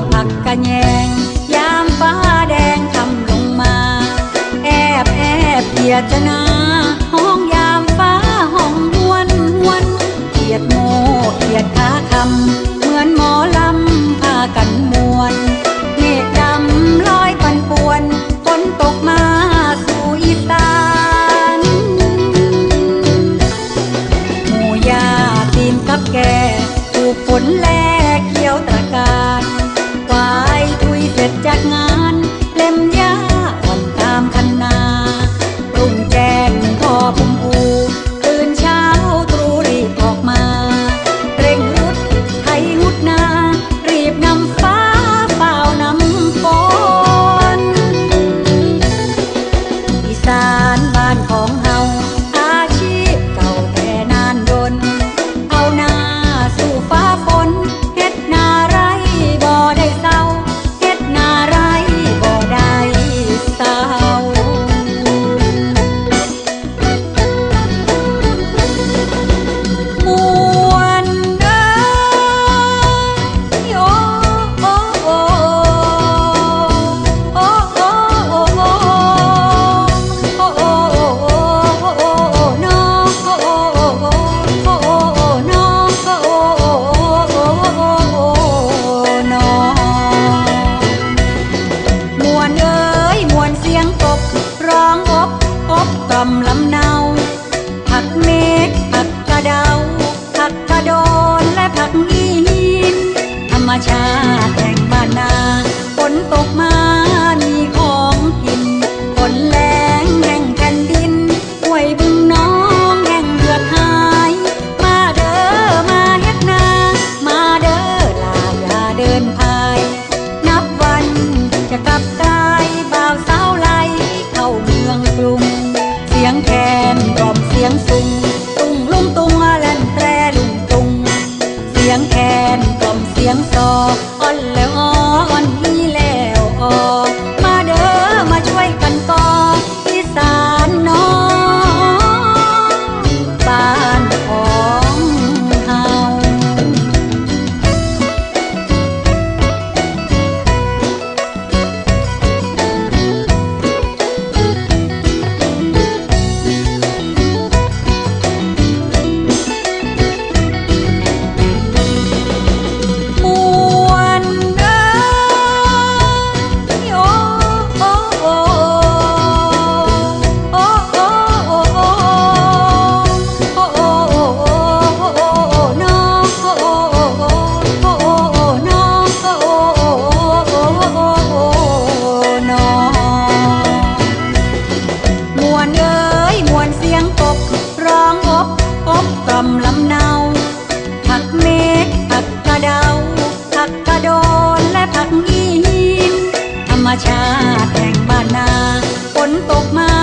อกผักกะแยง ยามฟ้าแดงคำลงมา แอบแอบเพียจะนา เงยมวนเสียงกบร้องอบอบกล่อมลำเนา ผักเมฆผักกระเดา ผักกระโดนและผักอีนธรรมชาติแห่งบ้านนาฝนตกมา